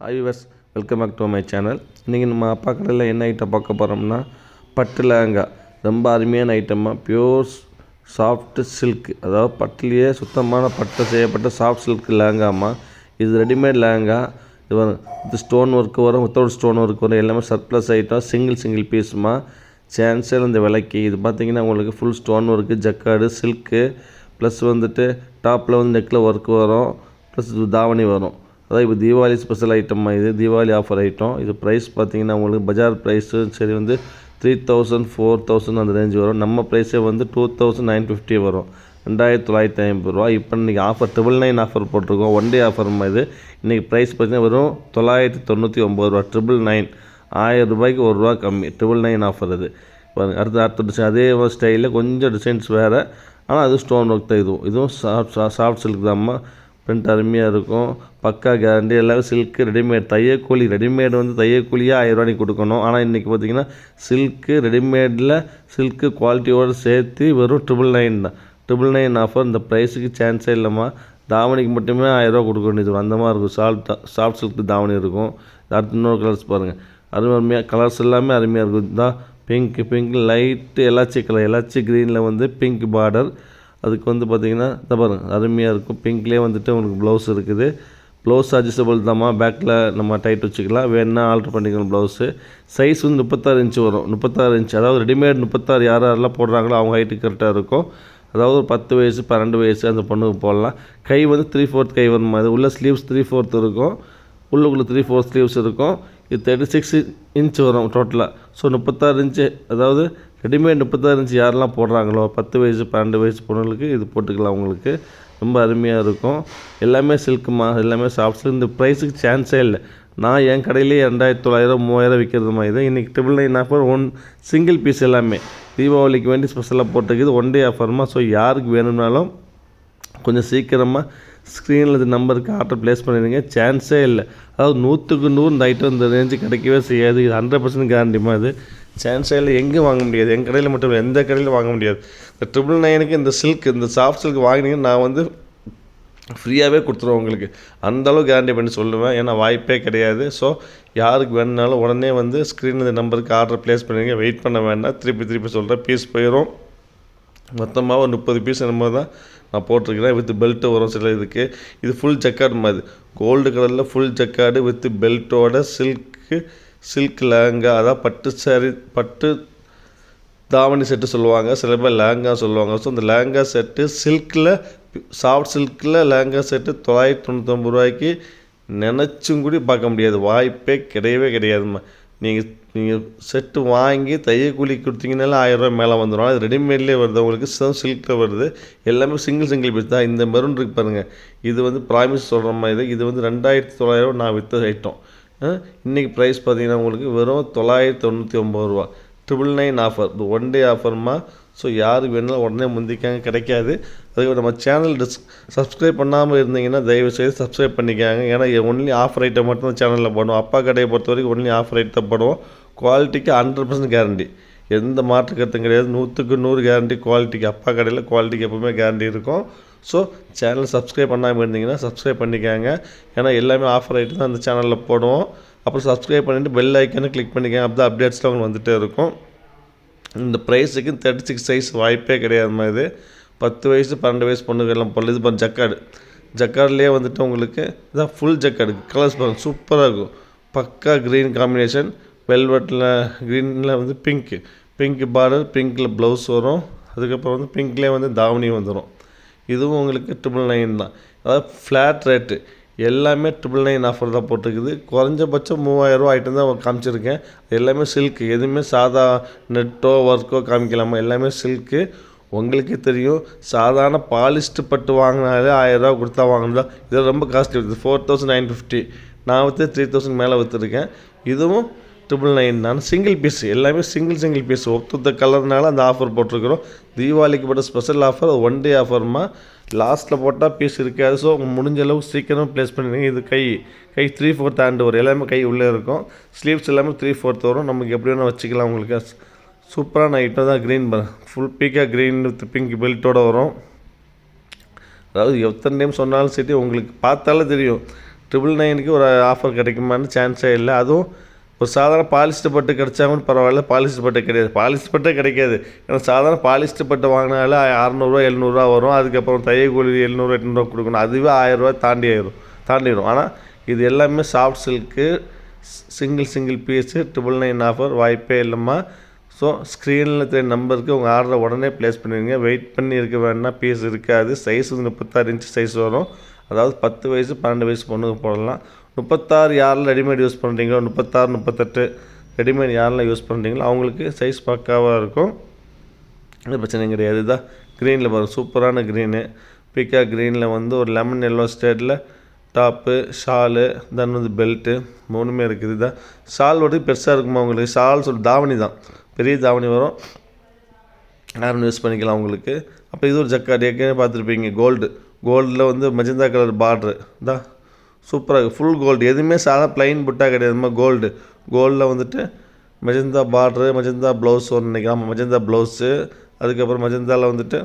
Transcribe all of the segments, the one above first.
ஐவர்ஸ் welcome back to my channel இன்றைக்கி நம்ம அப்பா கடையில் என்ன ஐட்டம் பார்க்க போகிறோம்னா பட்டு லெஹங்கா ரொம்ப அருமையான ஐட்டமாக பியூர் சாஃப்ட் சில்க் அதாவது பட்டுலேயே சுத்தமான பட்டு செய்யப்பட்ட சாஃப்ட் சில்க் லெஹங்காமா இது ரெடிமேட் லெஹங்கா. இது வரும் இது ஸ்டோன் ஒர்க்கு வரும் வித்தவுட் ஸ்டோன் ஒர்க் வரும். எல்லாமே சர்ப்ளஸ் ஐட்டம் சிங்கிள் சிங்கிள் பீஸுமா சான்ஸே இந்த விலைக்கு. இது பார்த்தீங்கன்னா உங்களுக்கு full stone work jacquard silk plus வந்துட்டு டாப்பில் வந்து நெக்கில் ஒர்க் வரும். ப்ளஸ் தாவணி வரும். அதாவது இப்போ தீபாவளி ஸ்பெஷல் ஐட்டம்மா இது தீபாவளி ஆஃபர் ஐட்டம் இது ப்ரைஸ் பார்த்தீங்கன்னா உங்களுக்கு பஜார் ப்ரைஸு சரி வந்து த்ரீ தௌசண்ட் ஃபோர் தௌசண்ட் அந்த ரேஞ்ச் வரும். நம்ம ப்ரைஸே வந்து டூ தௌசண்ட் நைன் ஃபிஃப்டி வரும். ரெண்டாயிரத்தி தொள்ளாயிரத்தி ஐம்பது ரூபா. இப்போ இன்றைக்கி ஆஃபர் ட்ரிபிள் நைன் ஆஃபர் போட்டிருக்கோம். ஒன் டே ஆஃபர்மா இது. இன்றைக்கி ப்ரைஸ் பார்த்தீங்கன்னா வெறும் தொள்ளாயிரத்தி தொண்ணூற்றி ஒம்பது ரூபா. ட்ரிபிள் நைன் ஆயிரம் ரூபாய்க்கு ஒரு ரூபா கம்மி. ட்ரிபிள் நைன் ஆஃபர் அது அடுத்த அடுத்த டிசைன் அதே ஸ்டைலில் கொஞ்சம் டிசைன்ஸ் வேறு. ஆனால் அது ஸ்டோன் ஒர்க் தான். இதுவும் இதுவும் சாஃப்ட் சாஃப்ட் சில்க் தான்மா பிரிண்ட் அருமையாக இருக்கும். பக்கா கேரண்டி எல்லாமே சில்க்கு ரெடிமேட் தையக்கூலி ரெடிமேட் வந்து தையக்கூலியாக ஆயிரம் நீ கொடுக்கணும். ஆனால் இன்றைக்கி பார்த்தீங்கன்னா சில்க்கு ரெடிமேடில் சில்க்கு குவாலிட்டியோடு சேர்த்து வெறும் ட்ரிபிள் நைன் தான். ட்ரிபிள் நைன் ஆஃபர் இந்த ப்ரைஸுக்கு சான்ஸே இல்லைம்மா. தாவணிக்கு மட்டுமே ஆயிரரூவா கொடுக்க வேண்டியது. அந்த மாதிரி இருக்கும். சாஃப்ட் சாஃப்ட் சில்க் தாவணி இருக்கும். அடுத்து இன்னொரு கலர்ஸ் பாருங்கள் அருமை அருமையாக கலர்ஸ் எல்லாமே அருமையாக இருக்கும். இதுதான் பிங்க் பிங்க் லைட்டு எலாச்சி கலர் எலாச்சி க்ரீனில் வந்து பிங்க் பார்டர் அதுக்கு வந்து பார்த்திங்கன்னா இந்த பாருங்க அருமையாக இருக்கும். பிங்க்லேயே வந்துட்டு உங்களுக்கு ப்ளவுஸ் இருக்குது. ப்ளவுஸ் அட்ஜஸ்டபிள் தாம்மா. பேக்கில் நம்ம டைட் வச்சுக்கலாம். வேணுன்னா ஆல்ட்ரு பண்ணிக்கணும் ப்ளவுஸு சைஸ் வந்து முப்பத்தாறு இன்ச்சு வரும். முப்பத்தாறு இன்ச்சு அதாவது ரெடிமேட் முப்பத்தாறு யார் யாரெல்லாம் போடுறாங்களோ அவங்க ஹைட்டு கரெக்டாக இருக்கும். அதாவது ஒரு பத்து வயசு பன்னெண்டு வயசு அந்த பொண்ணுக்கு போடலாம். கை வந்து த்ரீ ஃபோர்த் கை வரும். அது உள்ள ஸ்லீவ்ஸ் த்ரீ ஃபோர்த் இருக்கும். உள்ளுக்குள்ளே த்ரீ ஃபோர்த் ஸ்லீவ்ஸ் இருக்கும். இது தேர்ட்டி சிக்ஸ் இன்ச் வரும் டோட்டலாக ஸோ முப்பத்தாறு இன்ச்சு அதாவது ரெடிமேட் முப்பத்தஞ்சு யாரெல்லாம் போடுறாங்களோ பத்து வயசு பன்னெண்டு வயசு பொண்ணுங்களுக்கு இது போட்டுக்கலாம் உங்களுக்கு. ரொம்ப அருமையாக இருக்கும். எல்லாமே சில்க்குமா எல்லாமே சாஃப்ட் சில்க் இந்த ப்ரைஸுக்கு சான்ஸே இல்லை. நான் என் கடையிலேயே ரெண்டாயிரத்தி தொள்ளாயிரம் மூவாயிரம் விற்கிறது மாதிரி தான். இன்றைக்கி triple nine offer one single piece எல்லாமே. தீபாவளிக்கு வேண்டி ஸ்பெஷலாக போட்டுருக்குது ஒன் டே ஆஃபர்மா ஸோ யாருக்கு வேணும்னாலும் கொஞ்சம் சீக்கிரமாக ஸ்க்ரீனில் இந்த நம்பருக்கு ஆர்டர் ப்ளேஸ் பண்ணிடுங்க சான்ஸே இல்லை. அதாவது நூற்றுக்கு நூறு இந்த ஐட்டம் இந்த ரேஞ்சு கிடைக்கவே செய்யாது. இது ஹண்ட்ரட் பர்சன்ட் கேரண்டிமா இது? சான்ஸே இல்லை எங்கேயும் வாங்க முடியாது. எங்கள் கடையில் மட்டும் இல்லை எந்த கடையிலும் வாங்க முடியாது. இந்த ட்ரிபிள் நைனுக்கு இந்த சில்க் இந்த சாஃப்ட் சில்க் வாங்கினீங்கன்னா நான் வந்து ஃப்ரீயாகவே கொடுத்துருவோம் உங்களுக்கு. அந்தளவு கேரண்டி பண்ணி சொல்லுவேன். ஏன்னா வாய்ப்பே கிடையாது. ஸோ யாருக்கு வேணுனாலும் உடனே வந்து ஸ்க்ரீனில் இந்த நம்பருக்கு ஆர்டர் ப்ளேஸ் பண்ணுவீங்க வெயிட் பண்ண வேண்டாம். திருப்பி திருப்பி சொல்கிறேன் பீஸ் போயிடும் மொத்தமாக ஒரு முப்பது பீஸ் என்னமோ தான் நான் போட்டிருக்கிறேன் வித் பெல்ட்டு வரும் சில இதுக்கு. இது ஃபுல் ஜக்கார்டு மாதிரி. கோல்டு கலரில் ஃபுல் ஜக்கார்டு வித் பெல்ட்டோட சில்க்கு சில்க் லேங்கா அதான் பட்டு சாரி பட்டு தாவணி செட்டு சொல்லுவாங்க. சில பேர் லேங்கா சொல்லுவாங்க. ஸோ இந்த லேங்கா செட்டு சில்கில் சாஃப்ட் சில்கில் லேங்கா செட்டு தொள்ளாயிரத்தி தொண்ணூத்தொம்பது ரூபாய்க்கு நினச்சும் கூட பார்க்க முடியாது. வாய்ப்பே கிடையவே கிடையாதும்மா. நீங்கள் நீங்கள் செட்டு வாங்கி தையக்கூலி கொடுத்தீங்கனால ஆயிரரூவா மேலே வந்துடும். அது ரெடிமேட்லேயே வருது. உங்களுக்கு சில்கில் வருது. எல்லாமே சிங்கிள் சிங்கிள் பீஸ் தான். இந்த மெரூன் இருக்கு பாருங்கள் இது வந்து ப்ராமிஸ் சொல்கிற மாதிரி இது வந்து ரெண்டாயிரத்தி தொள்ளாயிரம் நான் விற்ற ஐட்டம் இன்றைக்கி ப்ரைஸ் பார்த்தீங்கன்னா உங்களுக்கு வெறும் தொள்ளாயிரத்தி தொண்ணூற்றி ஒம்பது ரூபா. ட்ரிபிள் நைன் ஆஃபர் இது ஒன் டே ஆஃபர்மா ஸோ யாருக்கு வேணாலும் உடனே முந்திக்காங்க. கிடைக்காது. அதுக்கு நம்ம சேனல் டிஸ் சப்ஸ்கிரைப் பண்ணாமல் இருந்தீங்கன்னா தயவுசெய்து சப்ஸ்கிரைப் பண்ணிக்காங்க. ஏன்னா ஒன்லி ஆஃபர் ஐட்டம் மட்டும் தான் சேனலில் போடுவோம் அப்பா கடையை பொறுத்த வரைக்கும் ஒன்லி ஆஃபர் ஐட்டம் போடுவோம். குவாலிட்டிக்கு ஹண்ட்ரட் பர்சன்ட் கேரண்டி எந்த மாற்று கருத்தும் கிடையாது. நூற்றுக்கு நூறு கேரண்டி குவாலிட்டிக்கு அப்பா கடையில் குவாலிட்டிக்கு எப்பவுமே கேரண்டி இருக்கும். ஸோ சேனல் சப்ஸ்கிரைப் பண்ணாமல் இருந்தீங்கன்னா சப்ஸ்கிரைப் பண்ணிக்காங்க. ஏன்னா எல்லாமே ஆஃபர் ஆகிட்டு தான் அந்த சேனலில் போடுவோம். அப்புறம் சப்ஸ்கிரைப் பண்ணிவிட்டு பெல் ஐக்கனை கிளிக் பண்ணிக்கங்க. அப்போ தான் அப்டேட்ஸ்லாம் உங்களுக்கு வந்துகிட்டே இருக்கும். இந்த ப்ரைஸுக்கு தேர்ட்டி சிக்ஸ் சைஸ் வாய்ப்பே கிடையாதுமா இது. பத்து வயசு பன்னெண்டு வயசு பொண்ணுக்கெல்லாம் பொண்ணு இது பண்ண ஜக்காடு. ஜக்காடுலேயே வந்துட்டு உங்களுக்கு இதான் ஃபுல் ஜக்காடு. கலர்ஸ் பாருங்கள் சூப்பராக இருக்கும். பக்கா க்ரீன் காம்பினேஷன் வெல்வெட்டில் க்ரீனில் வந்து பிங்க்கு பிங்க்கு பார்டர் பிங்க்கில் ப்ளவுஸ் வரும். அதுக்கப்புறம் வந்து பிங்க்லேயே வந்து தாவணி வந்துடும் இதுவும் உங்களுக்கு ட்ரிபிள் நைன் தான். அதாவது ஃப்ளாட் ரேட்டு எல்லாமே ட்ரிபிள் நைன் ஆஃபர் தான் போட்டிருக்குது. குறைஞ்சபட்சம் மூவாயிரரூவா ஐட்டம் தான் காமிச்சிருக்கேன். எல்லாமே சில்க்கு எதுவுமே சாதா நெட்டோ ஒர்க்கோ காமிக்கலாமா? எல்லாமே சில்க்கு உங்களுக்கே தெரியும். சாதாரண பாலிஸ்ட் பட்டு வாங்கினாலே ஆயிரரூவா கொடுத்தா வாங்கினதா இது ரொம்ப காஸ்ட்லி வருது ஃபோர் தௌசண்ட் நைன் ஃபிஃப்டி நான் விற்று த்ரீ தௌசண்ட் மேலே விற்றுருக்கேன் இதுவும் ட்ரிபிள் நைன் தான் சிங்கிள் பீஸ் எல்லாமே சிங்கிள் சிங்கிள் பீஸ் ஒத்த கலர்னால அந்த ஆஃபர் போட்டிருக்கிறோம். தீபாவளிக்கு போட்ட ஸ்பெஷல் ஆஃபர் ஒன் டே ஆஃபர்மா லாஸ்ட்டில் போட்டால் பீஸ் இருக்காது. ஸோ முடிஞ்ச அளவுக்கு சீக்கிரம் ப்ளேஸ் பண்ணிடுங்க. இது கை கை த்ரீ ஃபோர்த் ஆண்டு வரும் எல்லாமே கை உள்ளே இருக்கும். ஸ்லீவ்ஸ் எல்லாமே த்ரீ ஃபோர்த் வரும். நமக்கு எப்படி வேணால் வச்சுக்கலாம் உங்களுக்கு. சூப்பரான ஐட்டம் தான் green full peacock green with pink பெல்ட்டோட வரும். அதாவது எத்தனை டைம் சொன்னாலும் சரி உங்களுக்கு பார்த்தாலே தெரியும். ட்ரிபிள் நைனுக்கு ஒரு ஆஃபர் கிடைக்குமான்னு சான்ஸே இல்லை. அதுவும் ஒரு சாதாரண பாலிஸ்டர் பட்டு கிடைச்சாலும் பரவாயில்ல பாலிஸ்டர் பட்டு கிடையாது. பாலிஸ்டர் பட்டே கிடைக்காது. ஏன்னா சாதாரண பாலிஸ்டர் பட்டு வாங்கினாலே அறநூறுவா எழுநூறுவா வரும். அதுக்கப்புறம் தையை கூலி எழுநூறு எட்நூறுவா கொடுக்கணும். அதுவே ஆயிரரூவா தாண்டி ஆயிரும் தாண்டிடும் ஆனால் இது எல்லாமே soft silk single single piece triple nine offer வாய்ப்பே இல்லைம்மா. ஸோ ஸ்க்ரீனில் தெரிய நம்பருக்கு உங்கள் ஆர்டரை உடனே ப்ளேஸ் பண்ணிடுங்க. வெயிட் பண்ணி இருக்க வேணால் பீஸ் இருக்காது. சைஸ் வந்து முப்பத்தாறு இன்ச்சு சைஸ் வரும். அதாவது பத்து வயசு பன்னெண்டு வயசு பொண்ணுக்கு போடலாம். முப்பத்தாறு யாரில் ரெடிமேட் யூஸ் பண்ணுறீங்களோ முப்பத்தாறு முப்பத்தெட்டு ரெடிமேட் யாரெல்லாம் யூஸ் பண்ணுறீங்களோ அவங்களுக்கு சைஸ் பக்காவாக இருக்கும். எந்த பிரச்சனையும் கிடையாது. இதுதான் க்ரீனில் வரும் சூப்பரான க்ரீனு பிக்கா க்ரீனில் வந்து ஒரு லெமன் எல்லோ ஸ்டேட்டில் டாப்பு ஷாலு தென் வந்து பெல்ட்டு மூணுமே இருக்குது. இதுதான் ஷால் வந்து பெருசாக இருக்குமா உங்களுக்கு? ஷால் சொல்லி தாவணி தான். பெரிய தாவணி வரும். யாரும் யூஸ் பண்ணிக்கலாம் உங்களுக்கு அப்போ இது ஒரு ஜக்கா ஏற்கனவே பார்த்துருப்பீங்க கோல்டு கோல்டில் வந்து மஜந்தா கலர் பார்ட்ரு தான் சூப்பராக ஃபுல் கோல்டு எதுவுமே சாதா ப்ளைன் புட்டா கிடையாதுமா கோல்டு கோல்டில் வந்துட்டு மெஜந்தா பார்ட்ரு மெஜந்தா ப்ளவுஸ் ஒன்று நினைக்கிறேன் மெஜந்தா ப்ளவுஸு அதுக்கப்புறம் மெஜந்தாவில் வந்துட்டு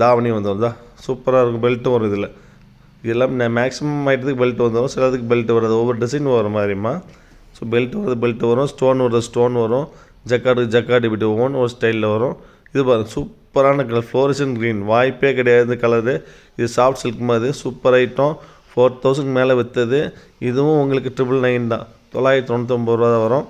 தாவணி வந்துடும் தான் சூப்பராக இருக்கும். பெல்ட்டும் வரும் இதில். இதெல்லாம் மேக்ஸிமம் ஐட்டத்துக்கு பெல்ட் வந்துடும் சிலதுக்கு பெல்ட் வராது. ஒவ்வொரு டிசைன் வர மாதிரிம்மா. ஸோ பெல்ட் வருது பெல்ட் வரும். ஸ்டோன் வருது ஸ்டோன் வரும். ஜக்காடு ஜக்காடு இப்படி ஒவ்வொன்று ஒரு ஸ்டைலில் வரும். இது பாருங்க சூப்பரான கலர் ஃப்ளோரிசன் க்ரீன் வாய்ப்பே கிடையாது கலரு இது சாஃப்ட் சில்க் மாதிரி. சூப்பர் ஐட்டம் ஃபோர் தௌசண்ட் மேலே விற்றது இதுவும் உங்களுக்கு ட்ரிபிள் நைன் தான். தொள்ளாயிரத்தி தொண்ணூத்தொம்பது ரூபா தான் வரும்.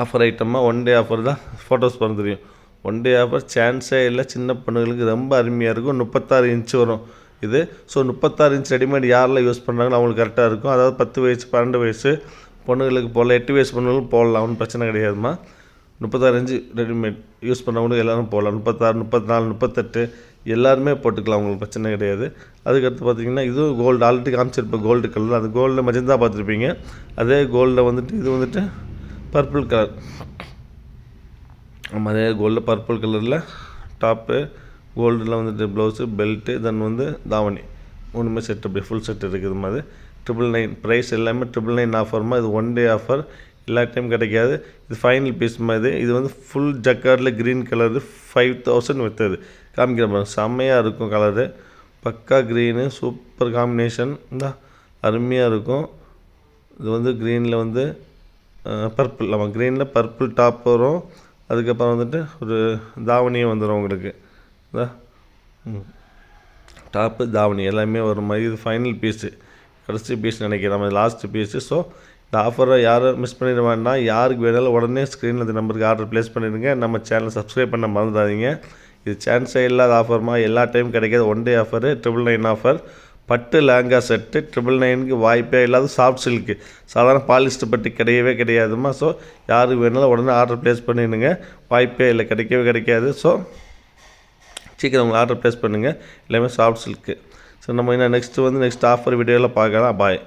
ஆஃபர் ஐட்டமாக ஒன் டே ஆஃபர் தான். ஃபோட்டோஸ் பண்ண தெரியும். ஒன் டே ஆஃபர் சான்ஸே இல்லை. சின்ன பொண்ணுங்களுக்கு ரொம்ப அருமையாக இருக்கும். முப்பத்தாறு இன்ச்சு வரும் இது. ஸோ முப்பத்தாறு இன்ச் ரெடிமேட் யாரெல்லாம் யூஸ் பண்ணுறாங்களோ அவங்களுக்கு கரெக்டாக இருக்கும். அதாவது பத்து வயசு பன்னெண்டு வயசு பொண்ணுங்களுக்கு போடலாம். எட்டு வயசு பொண்ணுகளுக்கு போடலாம். ஒன்றும் பிரச்சனை கிடையாதுமா முப்பத்தாறு இன்ச்சு ரெடிமேட் யூஸ் பண்ணவங்களுக்கு எல்லோரும் போடலாம். முப்பத்தாறு முப்பத்தி நாலு முப்பத்தெட்டு எல்லாருமே போட்டுக்கலாம் உங்களுக்கு பிரச்சனை கிடையாது. அதுக்கடுத்து பார்த்தீங்கன்னா இதுவும் கோல்டு ஆல்ரெடி காமிச்சிருப்பேன் கோல்டு கலர் அது கோல்டில் மஜந்தா பார்த்துருப்பீங்க. அதே கோல்டில் வந்துட்டு இது வந்துட்டு பர்பிள் கலர் நம்ம அதே கோல்டில் பர்பிள் கலரில் டாப்பு கோல்டில் வந்துட்டு ப்ளவுஸு பெல்ட்டு தென் வந்து தாவணி. மூணுமே செட் அப்படி ஃபுல் செட் இருக்குது மாதிரி ட்ரிபிள் நைன் ப்ரைஸ் எல்லாமே ட்ரிபிள் நைன் ஆஃபர்மா இது ஒன் டே ஆஃபர் எல்லா டைம் கிடைக்காது. இது ஃபைனல் பீஸ் மாதிரி இது? வந்து ஃபுல் ஜக்கார்டில் க்ரீன் கலர் ஃபைவ் தௌசண்ட் விற்றது காமிக்கிற பாருங்க. செம்மையாக இருக்கும் கலரு பக்கா க்ரீனு சூப்பர் காம்பினேஷன் இந்த அருமையாக இருக்கும். இது வந்து க்ரீனில் வந்து பர்பிள் ஆமாம் க்ரீனில் பர்பிள் டாப் வரும். அதுக்கப்புறம் வந்துட்டு ஒரு தாவணியும் வந்துடும் உங்களுக்கு. இதா டாப்பு தாவணி எல்லாமே வரும் மாதிரி. இது ஃபைனல் பீஸு கடைசி பீஸ் நினைக்கிறேன். லாஸ்ட் பீஸு ஸோ இந்த ஆஃபரை யாரும் மிஸ் பண்ணிட வேண்டாம். யாருக்கு வேணாலும் உடனே ஸ்க்ரீனில் இந்த நம்பருக்கு ஆர்டர் ப்ளேஸ் பண்ணிடுங்க. நம்ம சேனலை சப்ஸ்கிரைப் பண்ண மறந்துடாதீங்க. இது சான்ஸே இல்லாத ஆஃபர்மா எல்லா டைம் கிடைக்காது. One day offer triple nine offer பட்டு லேங்கா செட்டு ட்ரிபிள் நைனுக்கு வாய்ப்பே இல்லாத சாஃப்ட் சில்க்கு சாதாரண பாலிஸ்டர் பட்டு கிடையவே கிடையாதுமா? ஸோ யாருக்கு வேணாலும் உடனே ஆர்டர் ப்ளேஸ் பண்ணிடுங்க. வாய்ப்பே இல்லை. கிடைக்கவே கிடைக்காது. ஸோ சீக்கிரம் உங்கள் ஆர்டர் ப்ளேஸ் பண்ணுங்கள் எல்லாமே சாஃப்ட் சில்க்கு ஸோ நம்ம என்ன நெக்ஸ்ட்டு வந்து நெக்ஸ்ட் ஆஃபர் வீடியோவில் பார்க்கலாம். பாய்